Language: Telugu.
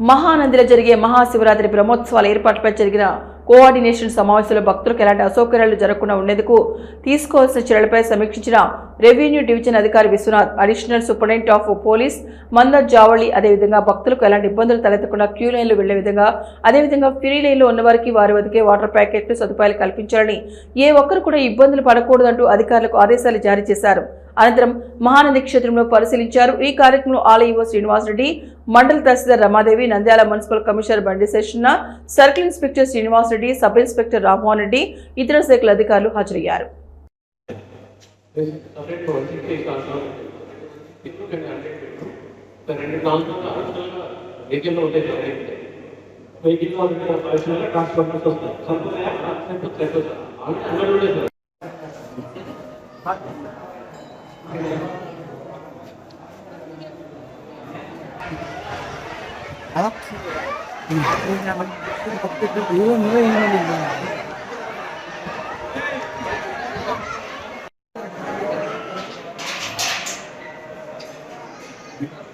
మహానందిలో జరిగే మహాశివరాత్రి బ్రహ్మోత్సవాల ఏర్పాట్లపై జరిగిన కోఆర్డినేషన్ సమావేశంలో భక్తులకు ఎలాంటి అసౌకర్యాలు జరగకుండా ఉండేందుకు తీసుకోవాల్సిన చర్యలపై సమీక్షించిన రెవెన్యూ డివిజన్ అధికారి Vishwanath additional superintendent of police Mandar Javali అదేవిధంగా భక్తులకు ఎలాంటి ఇబ్బందులు తలెత్తకుండా క్యూ లైన్లు వెళ్ళే విధంగా అదేవిధంగా ఫ్రీ లైన్లో ఉన్నవారికి వారి వద్దకే వాటర్ ప్యాకెట్లు సదుపాయాలు కల్పించాలని ఏ ఒక్కరు కూడా ఇబ్బందులు పడకూడదంటూ అధికారులకు ఆదేశాలు జారీ చేశారు. అనంతరం మహానది క్షేత్రంలో పరిశీలించారు. ఈ కార్యక్రమంలో ఆలయో శ్రీనివాసరెడ్డి మండల తహసీల్దార్ Ramadevi Nandyal municipal commissioner Bandi Seshanna circle inspector Srinivasareddy sub inspector Rammohan Reddy ఇతర శాఖల అధికారులు హాజరయ్యారు. đó thì đi ra mình cũng không biết được yếu nữa nhưng mình Thank you.